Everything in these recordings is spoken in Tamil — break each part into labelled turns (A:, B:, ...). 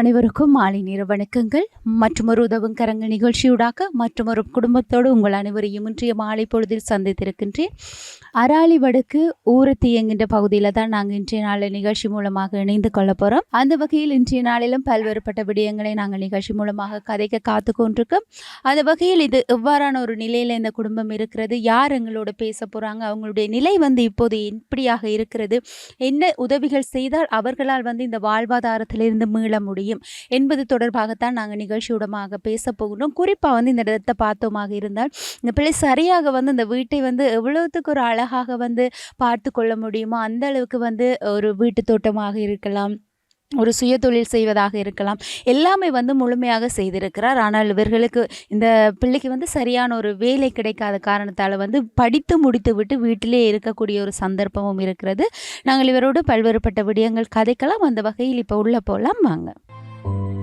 A: அனைவருக்கும் மாலை நேர வணக்கங்கள். மற்றொரு உதவும் கரங்கள் நிகழ்ச்சியூடாக மற்றொரு குடும்பத்தோடு உங்கள் அனைவரையும் இன்றைய மாலை பொழுதில் சந்தித்திருக்கின்றேன். அராளி வடக்கு ஊரத்தி என்கின்ற பகுதியில் தான் நாங்கள் இன்றைய நாளில் நிகழ்ச்சி மூலமாக இணைந்து கொள்ள போகிறோம் அந்த வகையில் இன்றைய நாளிலும் பல்வேறுபட்ட விடயங்களை நாங்கள் நிகழ்ச்சி மூலமாக கதைக்க காத்து கொண்டிருக்கோம். அந்த வகையில் இது எவ்வாறான ஒரு நிலையில் இந்த குடும்பம் இருக்கிறது? யார் எங்களோட பேச போகிறாங்க அவங்களுடைய நிலை வந்து இப்போது எப்படியாக இருக்கிறது? என்ன உதவிகள் செய்தால் அவர்களால் வந்து இந்த வாழ்வாதாரத்திலிருந்து மீள முடியும்? என்பது தொடர்பாகத்தான் நாங்கள் நிகழ்ச்சியுடமாக பேச போகிறோம் குறிப்பாக வந்து இந்த இடத்தை பார்த்தோமாக இருந்தால் இந்த பிள்ளை சரியாக வந்து இந்த வீட்டை வந்து எவ்வளவுத்துக்கு ஒரு அழகாக வந்து பார்த்து கொள்ள முடியுமோ அந்த அளவுக்கு வந்து ஒரு வீட்டு தோட்டமாக இருக்கலாம். ஒரு சுய தொழில் செய்வதாக இருக்கலாம். எல்லாமே வந்து முழுமையாக செய்திருக்கிறார். ஆனால் இவர்களுக்கு இந்த பிள்ளைக்கு வந்து சரியான ஒரு வேலை கிடைக்காத காரணத்தால் வந்து படித்து முடித்து விட்டு வீட்டிலே இருக்கக்கூடிய ஒரு சந்தர்ப்பமும் இருக்கிறது. நாங்கள் இவரோடு பல்வேறுபட்ட விடயங்கள் கதைக்கலாம். அந்த வகையில் இப்போ உள்ளே போகலாம் வாங்க. Bye.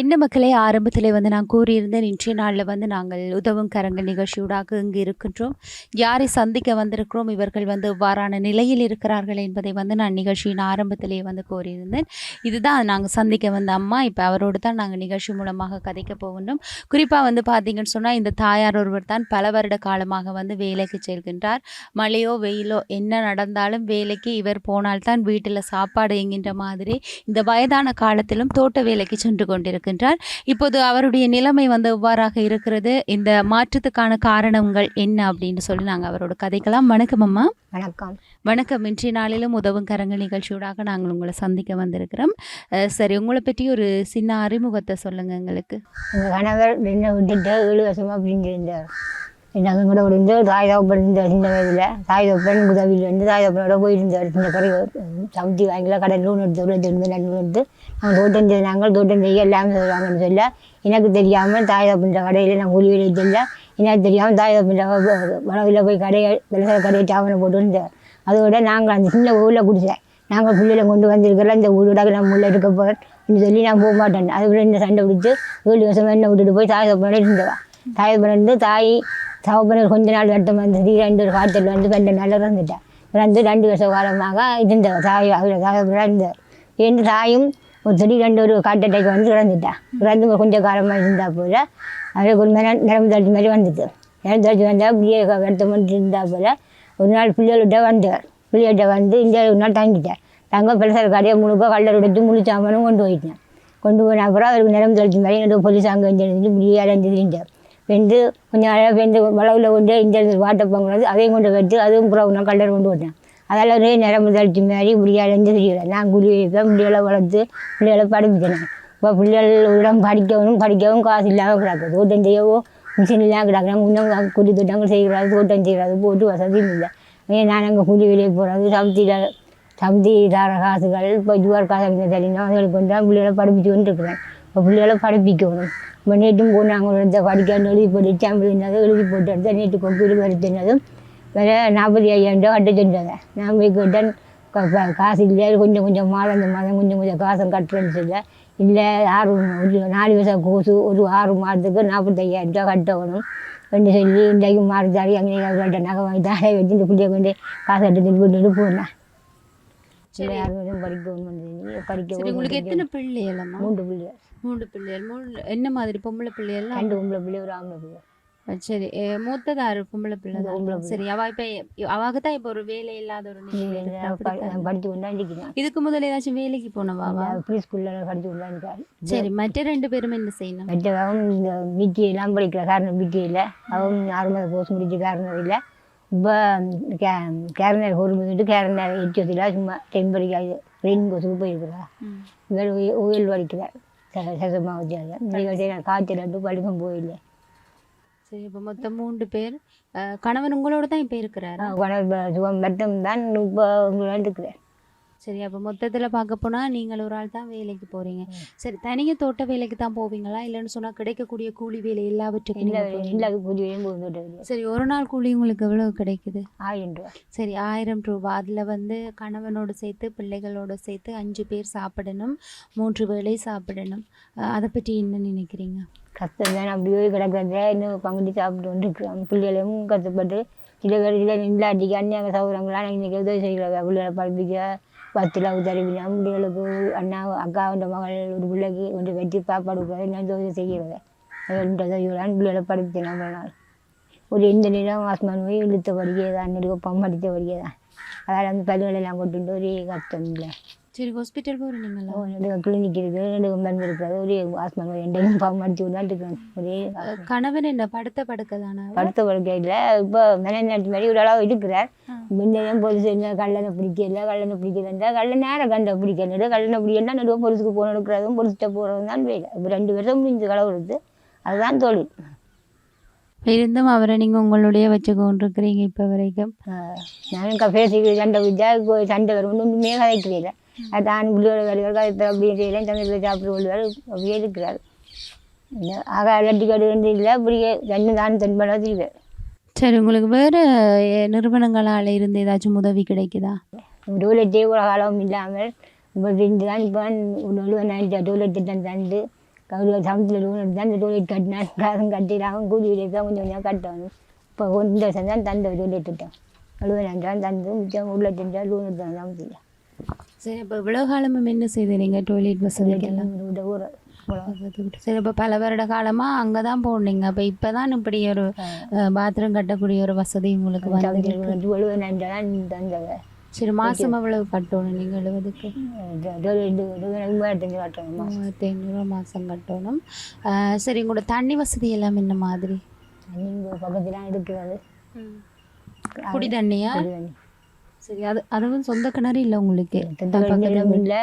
A: என்ன மக்களே ஆரம்பத்தில் வந்து நான் கூறியிருந்தேன் இன்றைய நாளில் வந்து நாங்கள் உதவும் கரங்கள் நிகழ்ச்சியூடாக இங்கு இருக்கின்றோம். யாரை சந்திக்க வந்திருக்கிறோம் இவர்கள் வந்து இவ்வாறான நிலையில் இருக்கிறார்கள் என்பதை வந்து நான் நிகழ்ச்சியின் ஆரம்பத்திலே வந்து கூறியிருந்தேன். இதுதான் நாங்கள் சந்திக்க வந்த அம்மா இப்போ அவரோடு தான் நாங்கள் நிகழ்ச்சி மூலமாக கதைக்க போகின்றோம். குறிப்பாக வந்து பார்த்தீங்கன்னு சொன்னால் இந்த தாயார் ஒருவர் தான் பல வருட காலமாக வந்து வேலைக்கு செல்கின்றார். மழையோ வெயிலோ என்ன நடந்தாலும் வேலைக்கு இவர் போனால்தான் வீட்டில் சாப்பாடு என்கின்ற மாதிரி இந்த வயதான காலத்திலும் தோட்ட வேலைக்கு சென்று கொண்டிருக்கிறார். கொண்டிருக்கின்றார். இப்போது அவருடைய நிலைமை வந்து எவ்வாறாக இருக்கிறது? இந்த மாற்றத்துக்கான காரணங்கள் என்ன அப்படின்னு சொல்லி நாங்கள் அவரோட கதைக்கலாம். வணக்கம் அம்மா.
B: வணக்கம்.
A: வணக்கம். இன்றைய நாளிலும் உதவும் கரங்கள் நிகழ்ச்சியூடாக நாங்கள் உங்களை சந்திக்க வந்திருக்கிறோம். சரி உங்களை பற்றி ஒரு சின்ன அறிமுகத்தை சொல்லுங்க எங்களுக்கு.
B: எங்கள் கணவர் என்னை விட்டுட்டு ஏழு வருஷமாக பிரிஞ்சிருந்தார் எனக்கு கூட இருந்து தாய் தகப்பன் இந்த சின்ன வயதில். தாய் தகப்பன் உதவியில் இருந்து தாய் தகப்பனோட போயிருந்தார். சின்ன பிறகு சமுத்தி வாங்கில கடை லோன் எடுத்து ரெண்டு எடுத்து நாங்கள் தோட்டம் செய்ய நாங்கள் தோட்டம் செய்ய எல்லாமே செய்வாங்கன்னு சொல்ல எனக்கு தெரியாமல் தாய் தகப்பன்ற கடையில் நான் கூலி வேலை தெரியல எனக்கு தெரியாமல் தாய் தகப்பன்ற வளவில் போய் கடையை விளசர கடையை சாவனை போட்டு இருந்தேன் அதோட நாங்கள் அந்த சின்ன ஊரில் குடிச்சேன் நாங்கள் பிள்ளைகளை கொண்டு வந்திருக்கிறோம் இந்த ஊரோட நான் முள்ள இருக்க போகிறேன் சொல்லி நான் போக மாட்டேன். அதுக்குள்ளே இந்த சண்டை பிடிச்சி ஏழு வருஷம் என்ன விட்டுட்டு போய் தாய் தகப்பனோட இருந்தவா தாய் தகப்பன் தாய் தகப்பனர் கொஞ்ச நாள் வெட்டம் வந்து ரெண்டு ஒரு காய்ச்சல் வந்து ரெண்டு நாள் இறந்துட்டேன் இறந்து ரெண்டு வருஷ காலமாக இருந்தவர் தாய் அவர் தகப்பனாக இருந்தார் என் தாயும் ஒரு திடீரெண்டு ஒரு காட்டட்டைக்கு வந்து இறந்துட்டேன் இறந்து கொஞ்சம் காலமாக இருந்தால் போல அவருக்கு ஒரு மேலே நரம்பு தடுத்து மாதிரி வந்துட்டு நரம்பு தடுத்து வந்தால் பிள்ளைய வருத்தம் பண்ணிட்டு இருந்தா போல ஒரு நாள் பிள்ளைகள்கிட்ட வந்தார். பிள்ளைகிட்ட வந்து இந்த ஒரு நாள் தங்கிட்டேன் தங்க பெருசாக கடையை முழுக்க கல்லர் எடுத்து முழு சாமானும் கொண்டு போயிட்டேன். கொண்டு போன அப்புறம் அவருக்கு நரம்பு தடுத்து மாதிரி என்னோட போலீஸ் அங்கே வந்து இப்படியே அடைஞ்சு திரிஞ்சார். வெந்து கொஞ்சம் அழகாக வெந்து வளவில் கொண்டு இந்த வாட்டை பொங்கல் அதையும் கொண்டு வச்சு அதுவும் புறவுனா கல்லர் கொண்டு போட்டேன். அதெல்லாம் ஒரே நரம்பு தடுத்து மாதிரி இப்படியே எந்த திரிகிறேன் நான் குடி வைப்பேன் பிள்ளைகளை வளர்த்து பிள்ளைகளை படிப்பிச்சேன் இப்போ பிள்ளைகள் உடம்பு படிக்கவும் படிக்கவும் காசு இல்லாமல் கிடக்கு தோட்டம் செய்யவோ மிஷின் இல்லாமல் கிடக்குறாங்க இன்னும் குடி தோட்டங்கள் செய்கிறாரு தோட்டம் செய்கிறாரு போட்டு வசதியும் இல்லை. ஏன் நான் அங்கே கூலி வெளியே போகிறது சமத்தியில் சமதி தார காசுகள் இப்போ ஜுவார் காசு அப்படின்னு தெரியும் அதுகளுக்கு கொண்டு தான் பிள்ளைகளை படிப்பிச்சு கொண்டு இருக்கிறேன். இப்போ பிள்ளைகளை படிப்பிக்கணும். இப்போ நேற்றும் போனாங்க படிக்க எழுதி போட்டு எக்ஸாம்பிள் என்னது எழுதி போட்டு எடுத்து நேற்று கொண்டு வருத்தினதும் வேறு நாற்பத்தி ஐயாயிரம் ரூபா கட்ட சொன்னாங்க நான் போய் கேட்டேன் காசு இல்லை கொஞ்சம் கொஞ்சம் மாதம் இந்த மாதம் கொஞ்சம் கொஞ்சம் காசு கட்டுறேன்னு சொல்ல. இல்லை ஆறு ஒரு நாலு வருஷம் கோசு ஒரு ஆறு மாதத்துக்கு நாற்பத்தையாயிரம் ரூபா கட்டணும் ரெண்டு சொல்லி இன்றைக்கு மாறுதாரி அங்கே கேட்ட நகை வாங்கி தானே வச்சு இந்த பிள்ளைய கொண்டு காசு எடுத்து போட்டு போனேன். இல்லை யாரும் படிக்கணும் படிக்க
A: சரி உங்களுக்கு எத்தனை பிள்ளைகள்
B: மூன்று பிள்ளைய
A: மூன்று பிள்ளைகள். மூணு என்ன மாதிரி பொம்பளை பிள்ளைகள்லாம்
B: ரெண்டு பொம்பளை பிள்ளை ஒரு ஆம்பளை பிள்ளை.
A: சரி. மூத்தது பொம்பளை பிள்ளை தான். சரி அவ இப்ப அவாக தான் இப்போ ஒரு வேலை இல்லாத ஒரு நிலையில இருக்கா, அப்படித்தானே?
B: நான் படித்து கொண்டு தான் இருக்கிறேன்
A: இதுக்கு முதல்ல ஏதாச்சும் வேலைக்கு போனவாவா
B: ப்ரீ ஸ்கூலில் படித்து கொண்டு தான் இருக்காரு
A: சரி மற்ற ரெண்டு பேரும் என்ன செய்யணும்
B: மற்றவன் இந்த பிகேலாம் படிக்கிற காரணம் பிகேயில் அவன் மாத கோர்ஸ் முடிச்ச காரணம் இல்லை. இப்போ கே கேரனர் ஒரு வந்துட்டு கேரனர் எச்சத்தில் சும்மா டெம்பரிக்காது ரெயின் கோர்ஸுக்கு போயிருக்கிறா. இவர் ஓயில் படிக்கிறார் சசமாக வச்சாங்க காய்ச்சல் படிக்கும் போயில்லை
A: சரி இப்போ மொத்தம் மூன்று பேர். கணவன் உங்களோட தான் இப்போ இருக்கிறாரு?
B: சுகம் மட்டும் தான் இப்போ உங்களோட
A: சரி அப்போ மொத்தத்தில் பார்க்க போனால் நீங்கள் ஒரு ஆள் தான் வேலைக்கு போகிறீங்க சரி தனியாக தோட்ட வேலைக்கு தான் போவீங்களா? இல்லைன்னு சொன்னால் கிடைக்கக்கூடிய கூலி வேலை எல்லாவற்றுக்கும்
B: எல்லா
A: நீங்க போவீங்களா?
B: எல்லா கூலி வேலையும் போகுது
A: சரி ஒரு நாள் கூலி உங்களுக்கு எவ்வளோ கிடைக்குது?
B: ஆயிரம் ரூபா.
A: சரி ஆயிரம் ரூபா. அதில் வந்து கணவனோடு சேர்த்து பிள்ளைகளோடு சேர்த்து அஞ்சு பேர் சாப்பிடணும். மூன்று வேளை சாப்பிடணும். அதை பற்றி என்ன நினைக்கிறீங்க?
B: கஷ்டம் தான் அப்படியே கிடக்கிறத இன்னும் பங்குடி சாப்பிட்டு வந்துருக்குறாங்க பிள்ளைகளையும் கஷ்டப்பட்டு சில பேர் சில இல்லாட்டிக்கு அந்நியாக சௌகரங்களாம் இன்றைக்கி உதவி செய்கிறாங்க பிள்ளைகளை படிப்பிக்க பத்தில் தருவினா பிள்ளைகளுக்கு அண்ணா அக்கா என்ற மகள் ஒரு பிள்ளைக்கு ஒன்று வெட்டி சாப்பாடு கொடுக்குறது நான் உதவி செய்கிறத ரெண்டு உதவிகளான் பிள்ளைகளை படித்து நம்ம நாள். ஒரு எந்த நேரம் ஆஸ்மான் போய் இழுத்த படிக்க தான் நெடுவப்பம் படித்த படிக்க தான் அதால் அந்த பல்லுகளெல்லாம் கொண்டு ஒரே கஷ்டம் இல்லை.
A: சரி ஹாஸ்பிட்டல் போகிறீங்களா
B: ரெண்டு கிளினிக் இருக்குது ரெண்டு மருந்து இருக்கிறது ஒரே ஆஸ்மான் ரெண்டையும் பாம்பு அடிச்சு இருக்கேன் ஒரே
A: கணவன் என்ன படுத்த படுக்க தானே
B: படுத்த படுக்கையில் இப்போ மெனநாட்டு மாதிரி ஒரு அளவு இருக்கிறார் முன்னையும் பொலிசு என்ன கல்லணை பிடிக்கல கல்லணை பிடிக்கலன்றா கல்ல நேரம் கண்ட பிடிக்கல கல்லணை பிடிக்கலன்னா நடுவே பொலிசுக்கு போன எடுக்கிறதும் பொலிசிட்ட போகிறதும் தான் வேலை. இப்போ ரெண்டு வருஷம் முடிஞ்சு எடுத்து அதுதான் தொழில்.
A: இருந்தும் அவரை நீங்கள் உங்களுடைய வச்சு கொண்டிருக்கிறீங்க இப்போ வரைக்கும்.
B: கஃபே சீக்கிரம் சண்டை இப்போ சண்டை வரும். ஒன்றுமே கதைக்கிறீங்க அதான் பிள்ளையோட வேலைகள் கதைப்ப அப்படியே செய்யலாம் தமிழில் சாப்பிட்டு கொள்வார் அப்படியே இருக்கிறார். ஆக அலட்டி கடு வந்து இல்லை அப்படியே ரெண்டு தான் தென்பட தீர்வார்
A: சரி உங்களுக்கு வேறு நிறுவனங்களால் இருந்து ஏதாச்சும் உதவி கிடைக்குதா?
B: டோலெட்டே ஒரு காலம் இல்லாமல் இப்போ ரெண்டு தான் இப்போ டோலெட் திட்டம் தந்து கவுல சமத்தில் லோன் எடுத்து அந்த டோலெட் கட்டினான் காசும் கட்டிடாமல் கூலி தான் கொஞ்சம் கொஞ்சம் கட்டணும் இப்போ இந்த வருஷம் தான் தந்த டோலெட் திட்டம் எழுபதாயிரம் தந்து மிச்சம் ஒரு லட்சம் ரூபா லோன் எடுத்தாங்க சமத்தில்
A: சரி இப்போ இவ்வளோ காலமும் என்ன செய்தீங்க டாய்லெட் வசதிக்கெல்லாம்
B: ஊர்
A: சரி இப்போ பல வருட காலமாக அங்கே தான் போனீங்க அப்போ இப்போ தான் இப்படி ஒரு பாத்ரூம் கட்டக்கூடிய ஒரு வசதி உங்களுக்கு வந்து
B: எழுபதாயிரம் தான்
A: சரி மாதம் எவ்வளவு கட்டணும் நீங்கள் எழுபதுக்கு
B: மூவாயிரத்தஞ்சு கட்டணுமா
A: மூவாயிரத்தி ஐநூறுரூவா மாதம் கட்டணும். சரி உங்களோட தண்ணி வசதி எல்லாம் என்ன மாதிரி?
B: நீங்கள் பக்கத்துலாம் இருக்கிறது
A: குடி தண்ணியா
B: தண்ணி.
A: சரி அது அதுவும் சொந்த கிணறு இல்லை உங்களுக்கு?
B: இல்லை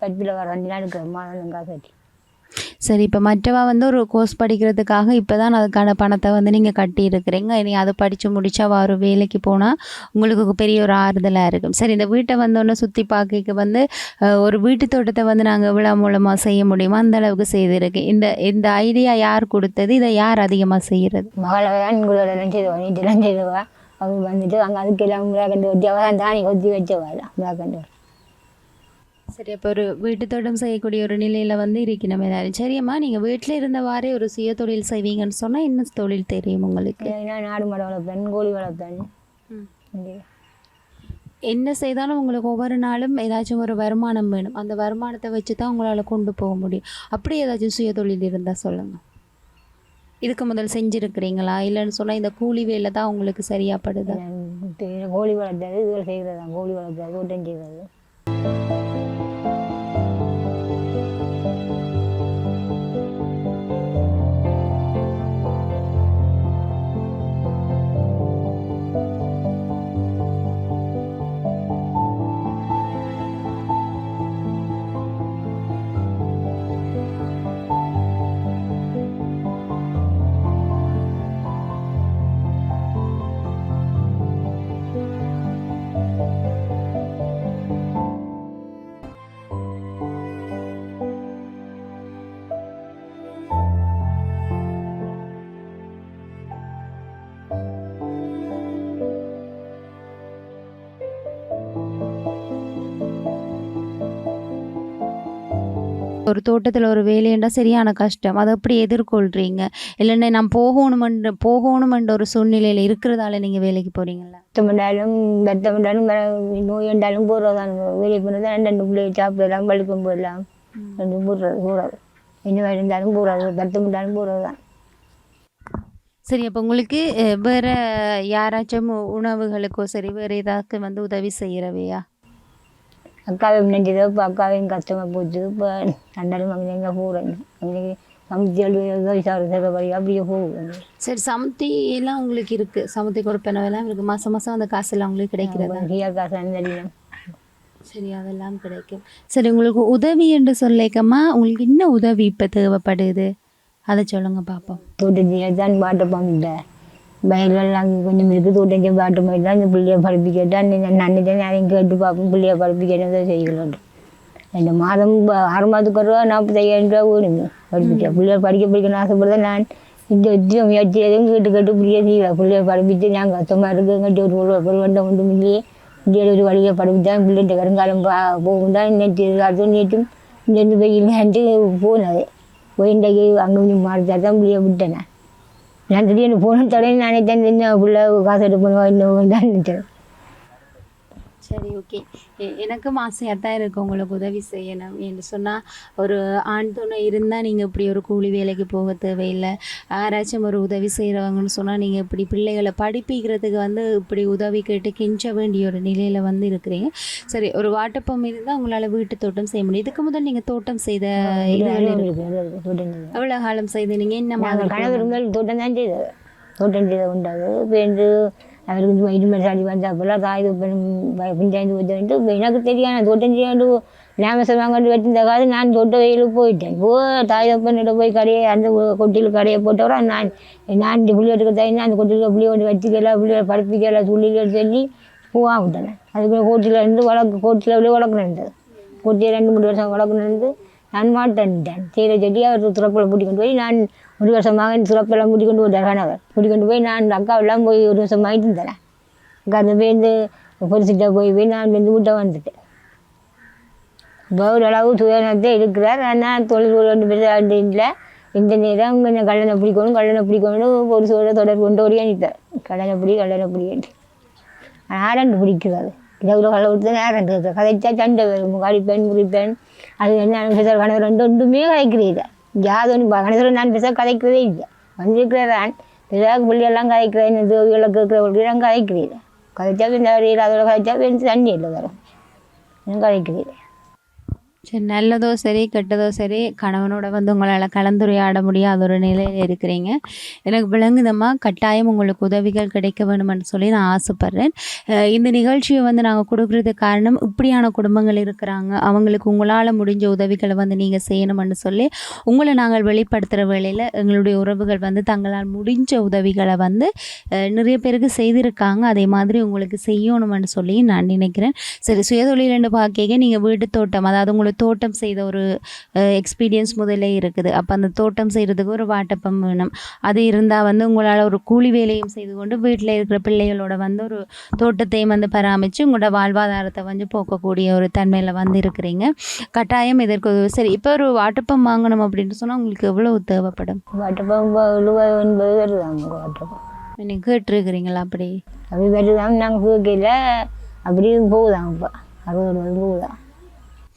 B: பட்டில் வர வண்டிலாம் இருக்கிற மாதம் காசு கட்டி
A: சரி இப்போ மற்றவா வந்து ஒரு கோர்ஸ் படிக்கிறதுக்காக இப்போ தான் அதுக்கான பணத்தை வந்து நீங்கள் கட்டியிருக்கிறீங்க. இனி அதை படித்து முடித்தா அவ ஒரு வேலைக்கு போனால் உங்களுக்கு பெரிய ஒரு ஆறுதலாக இருக்கும். சரி இந்த வீட்டை வந்தோடனே சுற்றி பார்க்க வந்து ஒரு வீட்டு தோட்டத்தை வந்து நாங்கள் விழா மூலமாக செய்ய முடியுமா? அந்த அளவுக்கு செய்திருக்கு. இந்த இந்த ஐடியா யார் கொடுத்தது? இதை யார் அதிகமாக செய்கிறது
B: மகளை தான் உங்களோட எல்லாம் அவங்க வந்துட்டு அங்கே அதுக்கெல்லாம் உங்களை ஒட்டி அவள் தான் தானி கொத்தி வச்சவா கண்டு
A: சரி அப்போ ஒரு வீட்டு தோட்டம் செய்யக்கூடிய ஒரு நிலையில் வந்து இருக்கணும் எல்லாரும். சரியம்மா நீங்கள் வீட்டில் இருந்தவாறே ஒரு சுய தொழில் செய்வீங்கன்னு சொன்னால் என்ன தொழில் தெரியும் உங்களுக்கு?
B: நாடு மாடு வளர்ப்பேன் கோழி வளர்ப்பேன்
A: என்ன செய்தாலும் உங்களுக்கு ஒவ்வொரு நாளும் ஏதாச்சும் ஒரு வருமானம் வேணும். அந்த வருமானத்தை வச்சு தான் உங்களால் கொண்டு போக முடியும். அப்படி ஏதாச்சும் சுய தொழில் இருந்தால் சொல்லுங்கள் இதுக்கு முதல் செஞ்சுருக்கிறீங்களா? இல்லைன்னு சொன்னால் இந்த கூலி வேலை தான் உங்களுக்கு சரியாப்படுதா?
B: நான் கோழி வளர்த்தது இதுகள் செய்கிறது தான் கோழி வளர்த்தது ஓட்டம் செய்கிறது
A: ஒரு தோட்டத்தில் ஒரு வேலைண்டா சரியான கஷ்டம். அதை எப்படி எதிர்கொள்கிறீங்க இல்லைன்னா நான் போகணுமென்ற போகணுமென்ற ஒரு சூழ்நிலையில் இருக்கிறதால நீங்கள் வேலைக்கு போகிறீங்களா
B: ரத்தம் பண்ணாலும் வேற நோய் என்றாலும் போடுறதான் வெளியே போனது ரெண்டு பிள்ளை சாப்பிடலாம் பழுக்கம் போடலாம் ரெண்டு போடுறது போடுறது என்ன இருந்தாலும் போடுறது ரத்தம் பண்ணாலும் போடுறது தான்.
A: சரி அப்போ உங்களுக்கு வேற யாராச்சும் உணவுகளுக்கோ சரி வேறு ஏதாச்சும் வந்து உதவி செய்கிறவையா
B: அக்காவை நினைச்சதோ இப்போ அக்காவையும் கஷ்டமாக போச்சு இப்போ ரெண்டாலும் அங்கே எங்கே போகிறேன் அங்கே சமைச்சு உதவி சாப்பிட வழி அப்படியே போகுது
A: சரி சமத்தி எல்லாம் உங்களுக்கு இருக்குது சமத்தி கொடுப்பனவெல்லாம் இருக்குது மாதம் மாதம் அந்த காசெல்லாம் உங்களுக்கு கிடைக்கிறதா?
B: ரியா காசு அந்த
A: சரி அதெல்லாம் கிடைக்கும். சரி உங்களுக்கு உதவி என்று சொல்லிக்கம்மா. உங்களுக்கு என்ன உதவி இப்போ தேவைப்படுது? அதை சொல்லுங்க பார்ப்போம்
B: தோட்டத்தில் தான் பாட்டை பாம்பிட்ட வயலெல்லாம் கொஞ்சம் இருக்குது தோட்டம் பாட்டு மாதிரி தான் இந்த பிள்ளைய படிப்பிக்கிட்டா தான் யாரையும் கேட்டு பார்ப்போம் பிள்ளைய படிப்பிக்கிறத செய்யலாம் ரெண்டு மாதம் ஆறு மாதத்துக்கு ஒரு ரூபா நாற்பத்தையாயிரம் ரூபா ஓடுங்க படிப்பிக்க பிள்ளைய படிக்க படிக்கணும்னு ஆசைப்படுறேன் நான் இந்த வச்சு முயற்சி எதுவும் கேட்டு கேட்டு பிள்ளைய செய்வேன் பிள்ளைய படிப்பிச்சு நான் கஷ்டமாக இருக்குங்கிட்ட ஒரு ஒரு ஒரு வண்டம் ஒன்றும் இல்லையே இந்தியாவில் ஒரு வழியை படிப்பித்தான் பிள்ளைகிட்ட கருங்காலம் பா போகும் தான் நேற்று அது நேற்றும் இங்கேருந்து போய் வெயிலான்ட்டு போனது போய் இன்றைக்கு அங்கே கொஞ்சம் மாறிச்சா தான் பிள்ளைய விட்டேன் நான். திடீர்னு போன தடவை நானே தான் என்ன பிள்ளை காசு எடுப்பேன் இன்னும் தான் நினைச்சேன்
A: சரி ஓகே. எனக்கும் ஆசையாக தான் இருக்கு உங்களுக்கு உதவி செய்யணும். என்று சொன்னால் ஒரு ஆண் துணை இருந்தால் நீங்கள் இப்படி ஒரு கூலி வேலைக்கு போக தேவையில்லை. யாராச்சும் ஒரு உதவி செய்கிறவங்கன்னு சொன்னால் நீங்கள் இப்படி பிள்ளைகளை படிப்பிக்கிறதுக்கு வந்து இப்படி உதவி கேட்டு கெஞ்ச வேண்டிய ஒரு நிலையில் வந்து இருக்கிறீங்க. சரி ஒரு வாட்டப்பம் இருந்தால் உங்களால் வீட்டு தோட்டம் செய்ய முடியும். இதுக்கு முதல் நீங்கள் தோட்டம் செய்த எவ்வளோ காலம் செய்து நீங்கள் என்ன மாதிரி
B: தோட்டம்? தான் செய்தது. தோட்டம் செய்த உண்டாது. அவருக்கு இந்த இடுமல் சாடி வந்தாப்பெல்லாம் தாய் பிஞ்சாய்ந்து போட்டு எனக்கு தெரியாது நான் தோட்டம் செய்யாண்டு லேமசம் வாங்கிட்டு வச்சிருந்த காது நான் தோட்ட வெயிலுக்கு போயிட்டேன் போ தாய் தப்பன்கிட்ட போய் கடையை அந்த கொட்டியில் கடையை போட்டவரை நான் நான் இந்த பிள்ளைகளுக்கு தாய் அந்த கொட்டியில் பிள்ளைய கொண்டு வச்சுக்கல பிள்ளைகளை படிப்பிக்கல துள்ளிகள் சொல்லி பூவாக விட்டேன் அதுக்கு கோட்டியில் இருந்து வளர்க்கு கோட்டியில் அப்படியே வளர்க்கு இருந்தது கோட்டியை ரெண்டு மூணு வருஷம் வளர்க்கு நான் மாட்டேன்ட்டேன் சீரை செடி அவர் துறப்பில் பூட்டி கொண்டு போய் நான் ஒரு வருஷமாக இந்த சுரப்பெல்லாம் கூட்டி போட்டார் கணவர். கூட்டி போய் நான் இந்த அக்காவெல்லாம் போய் ஒரு வருஷம் ஆகிட்டு இருந்தேன் அக்கா அந்த பேருந்து பொரிசிட்ட போய் போய் நான் வந்து வீட்டை வந்துட்டேன் இப்போ ஓரளவு சுயநலத்தை இருக்கிறார் ஆனால் தொழில் ஒரு ரெண்டு பேர் இல்லை. இந்த நேரம் கொஞ்சம் கல்லணை பிடிக்கணும் கல்லணை பிடிக்கணும் ஒரு சோழ தொடர் கொண்டு ஓடி அனுப்பிட்டார் கல்லணை பிடி கல்லணை பிடி ஆரண்டு பிடிக்கிறது. இரவு கலை விட்டு ஆரண்டு. கதைச்சா சண்டை வரும். கழிப்பேன் முறிப்பேன் அது என்ன கணவர்? ரெண்டு ஒன்றுமே கதைக்கிறீர்கள் யாதொன்று கணவர் நான் பேச கதைக்கிறதே இல்லை. வந்திருக்கிறதான் பிறகு பிள்ளையெல்லாம் கதைக்கிறேன் இந்த தேவிகளை கேட்குறவங்களுக்கு கதைக்கிறீர்கள் கதைச்சா பின்ன அதோட கதைச்சா பின் தண்ணி இல்லை வரும் நான் கதைக்கிறீங்க
A: சரி நல்லதோ சரி கெட்டதோ சரி கணவனோட வந்து உங்களால் கலந்துரையாட முடியாத ஒரு நிலையில் இருக்கிறீங்க. எனக்கு விளங்குதம்மா கட்டாயம் உங்களுக்கு உதவிகள் கிடைக்க வேணும்னு சொல்லி நான் ஆசைப்பட்றேன். இந்த நிகழ்ச்சியை வந்து நாங்கள் கொடுக்குறதுக்கு காரணம் இப்படியான குடும்பங்கள் இருக்கிறாங்க. அவங்களுக்கு உங்களால் முடிஞ்ச உதவிகளை வந்து நீங்கள் செய்யணும்னு சொல்லி உங்களை நாங்கள் வெளிப்படுத்துகிற வேளையில் எங்களுடைய உறவுகள் வந்து தங்களால் முடிஞ்ச உதவிகளை வந்து நிறைய பேருக்கு செய்திருக்காங்க. அதே மாதிரி உங்களுக்கு செய்யணும்னு சொல்லி நான் நினைக்கிறேன். சரி சுயதொழிலுன்னு பார்க்க நீங்கள் வீட்டு தோட்டம் அதாவது உங்களுக்கு தோட்டம் செய்த ஒரு எக்ஸ்பீரியன்ஸ் முதல்ல இருக்குது. அப்போ அந்த தோட்டம் செய்கிறதுக்கு ஒரு வாட்டப்பம் வேணும். அது இருந்தால் வந்து உங்களால் ஒரு கூலி வேலையும் செய்து கொண்டு வீட்டில் இருக்கிற பிள்ளைகளோட வந்து ஒரு தோட்டத்தையும் வந்து பராமரித்து உங்களோட வாழ்வாதாரத்தை வந்து போக்கக்கூடிய ஒரு தன்மையில் வந்து இருக்கிறீங்க கட்டாயம் இதற்கு சரி இப்போ ஒரு வாட்டப்பம் வாங்கணும் அப்படின்னு சொன்னால் உங்களுக்கு எவ்வளோ தேவைப்படும்?
B: வட்டப்பம் வருதாங்க வட்டப்பம்.
A: நீங்கள் கேட்டிருக்கிறீங்களா அப்படி?
B: அப்படி வருதாங்க நாங்கள் கேட்கல. அப்படியும் போகுதாங்க இப்போ. அறுபது ரூபாய் போகுதான்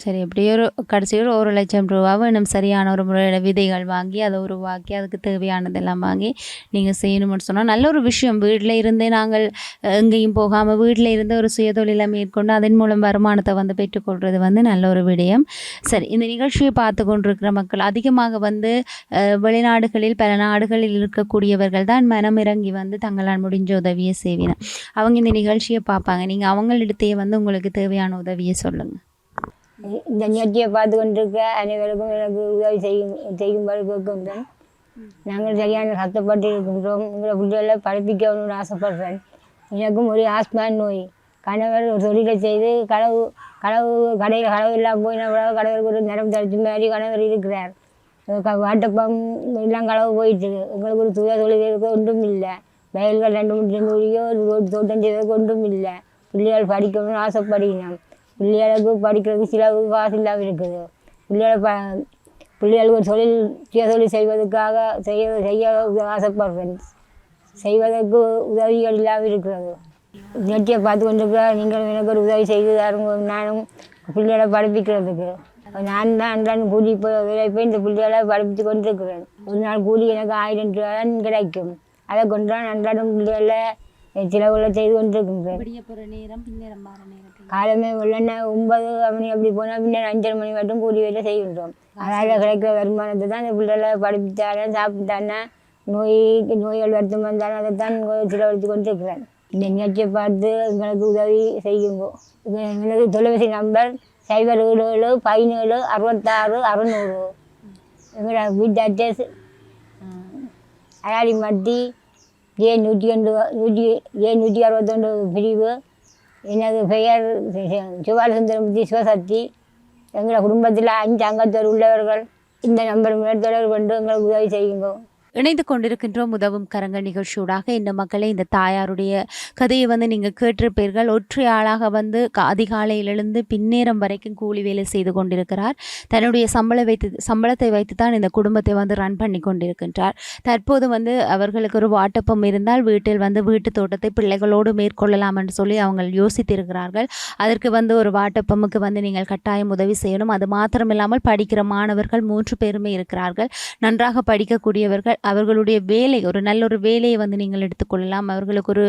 A: சரி எப்படியோ ஒரு கடைசியில் ஒரு லட்சம் ரூபாவும் வேணும் சரியான ஒரு முறையில் விதைகள் வாங்கி அதை உருவாக்கி அதுக்கு தேவையானதெல்லாம் வாங்கி நீங்கள் செய்யணும்னு சொன்னால் நல்ல ஒரு விஷயம். வீட்டில் இருந்தே நாங்கள் எங்கேயும் போகாமல் வீட்டில் இருந்து ஒரு சுயதொழிலை மேற்கொண்டு அதன் மூலம் வருமானத்தை வந்து பெற்றுக்கொள்வது வந்து நல்ல ஒரு விடயம். சரி இந்த நிகழ்ச்சியை பார்த்து கொண்டிருக்கிற மக்கள் அதிகமாக வந்து வெளிநாடுகளில் பல நாடுகளில் இருக்கக்கூடியவர்கள் தான் மனம் இறங்கி வந்து தங்களால் முடிஞ்ச உதவியை செய்வினர். அவங்க இந்த நிகழ்ச்சியை பார்ப்பாங்க. நீங்கள் அவங்களிடத்தையே வந்து உங்களுக்கு தேவையான உதவியை சொல்லுங்கள்
B: இந்த நிகழ்ச்சியை பார்த்து கொண்டிருக்க அனைவருக்கும் எனக்கு உதவி செய்யும் செய்யும்படி கேட்கின்றேன் நாங்கள் சரியான கஷ்டப்பட்டு இருக்கின்றோம். உங்களை பிள்ளைகளை படிப்பிக்கணும்னு ஆசைப்படுறேன். எனக்கும் ஒரு ஆஸ்மா நோய். கணவர் ஒரு தொழிலை செய்து கடவு கடவு கடையில் களவு இல்லாமல் போய் பிறகு கணவருக்கு ஒரு நிறம் தடுத்து மாதிரி கணவர் இருக்கிறார். வாட்டப்பம் எல்லாம் களவு போயிட்டு எங்களுக்கு ஒரு சுய தொழில் இருக்க ஒன்றும் இல்லை. வயல்கள் ரெண்டு மூணு ரெண்டு முடியோ ஒரு தோட்டம் செய்வதற்கு ஒன்றும் இல்லை. பிள்ளைகள் படிக்கணும்னு ஆசைப்படுகிறோம். பிள்ளைகளுக்கு படிக்கிறதுக்கு சிலவு காசு இல்லாமல் இருக்குது. பிள்ளைகளை ப பிள்ளைகளுக்கு ஒரு தொழில் சுய தொழில் செய்வதற்காக செய்ய செய்ய ஆசைப்படுறேன் செய்வதற்கு உதவிகள் இல்லாமல் இருக்கிறது. நெட்டியை பார்த்து கொண்டிருக்கிற நீங்கள் எனக்கு ஒரு உதவி செய்து தருங்க நானும் பிள்ளைகளை படிப்பிக்கிறதுக்கு. நான் தான் அன்றான் கூலி போய் உழைப்பை போய் இந்த பிள்ளைகளை படிப்பித்து கொண்டிருக்கிறேன். ஒரு நாள் கூலி எனக்கு ஆயிரம் ரூபாய் கிடைக்கும். அதை கொண்டு அன்றாடம் பிள்ளைகளை சிலவுகளை செய்து
A: நேரத்தில்.
B: காலமே வெள்ளன ஒன்பது மணி அப்படி போனால் பின்னர் அஞ்சரை மணி மட்டும் கூலி வேலை செய்கின்றோம். அதனால் கிடைக்கிற வருமானத்தை தான் இந்த பிள்ளைகளை படிப்பித்தாலும் சாப்பிட்டானே நோய் நோய்கள் வருத்தம் வந்தாலும் அதை தான் சிலவழித்து கொண்டு இருக்கிறேன் இந்த நிகழ்ச்சியை பார்த்து எங்களுக்கு உதவி செய்யுங்க. எங்களது தொலைபேசி நம்பர் சைபர் ஏழு ஏழு பதினேழு அறுபத்தாறு அறுநூறு. எங்களோட வீட்டு அட்ரஸ் அயாளி ஏன் நூற்றி ரெண்டு நூற்றி ஏன் நூற்றி அறுபத்தொண்டு பிரிவு எனது பெயர் சுபாலசுந்தரமூர்த்தி சிவசக்தி. எங்கள் குடும்பத்தில் அஞ்சு அங்கத்தோர் உள்ளவர்கள். இந்த நம்பர் மேற்தொடர்பு கொண்டு எங்களுக்கு உதவி செய்யுங்க.
A: இணைந்து கொண்டிருக்கின்றோம். உதவும் கரங்கள் நிகழ்ச்சியூடாக இந்த மக்களை இந்த தாயாருடைய கதையை வந்து நீங்கள் கேட்டிருப்பீர்கள். ஒற்றை ஆளாக வந்து க- அதிகாலையில் எழுந்து பின்னேரம் வரைக்கும் கூலி வேலை செய்து கொண்டிருக்கிறார். தன்னுடைய சம்பள வைத்து சம்பளத்தை வைத்து தான் இந்த குடும்பத்தை வந்து ரன் பண்ணி கொண்டிருக்கின்றார். தற்போது வந்து அவர்களுக்கு ஒரு வாட்டப்பம் இருந்தால் வீட்டில் வந்து வீட்டு தோட்டத்தை பிள்ளைகளோடு மேற்கொள்ளலாம் என்று சொல்லி அவங்க யோசித்திருக்கிறார்கள். அதற்கு வந்து ஒரு வாட்டப்பமுக்கு வந்து நீங்கள் கட்டாயம் உதவி செய்யணும். அது மாத்திரமில்லாமல் படிக்கிற மாணவர்கள் மூன்று பேருமே இருக்கிறார்கள். நன்றாக படிக்கக்கூடியவர்கள் அவர்களுடைய வேலை ஒரு நல்ல ஒரு வேலையை வந்து நீங்கள் எடுத்துக்கொள்ளலாம். அவர்களுக்கு ஒரு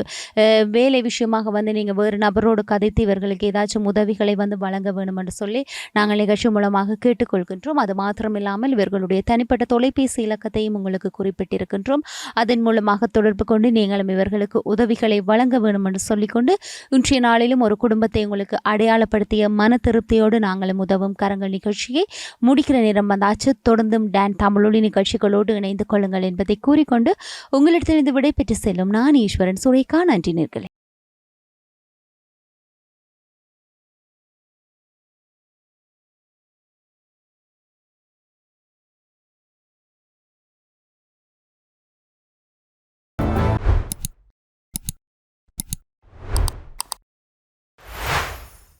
A: வேலை விஷயமாக வந்து நீங்கள் வேறு நபரோடு கதைத்து இவர்களுக்கு ஏதாச்சும் உதவிகளை வந்து வழங்க வேண்டும் என்று சொல்லி நாங்கள் நிகழ்ச்சி மூலமாக கேட்டுக்கொள்கின்றோம். அது மாத்திரமில்லாமல் இவர்களுடைய தனிப்பட்ட தொலைபேசி இலக்கத்தையும் உங்களுக்கு குறிப்பிட்டிருக்கின்றோம். அதன் மூலமாக தொடர்பு கொண்டு நீங்களும் இவர்களுக்கு உதவிகளை வழங்க வேண்டும் என்று சொல்லிக்கொண்டு இன்றைய நாளிலும் ஒரு குடும்பத்தை உங்களுக்கு அடையாளப்படுத்திய மன திருப்தியோடு நாங்களும் உதவும் கரங்கள் நிகழ்ச்சியை முடிக்கிற நேரம் வந்தாச்சு. தொடர்ந்தும் டான் தமிழொலி நிகழ்ச்சிகளோடு இணைந்து கொள்ளுங்கள். என்பதை கூறிக்கொண்டு உங்களிடத்திலிருந்து விடைபெற்று செல்லும் நான் ஈஸ்வரன். சுரேகா நன்றி நேர்களே.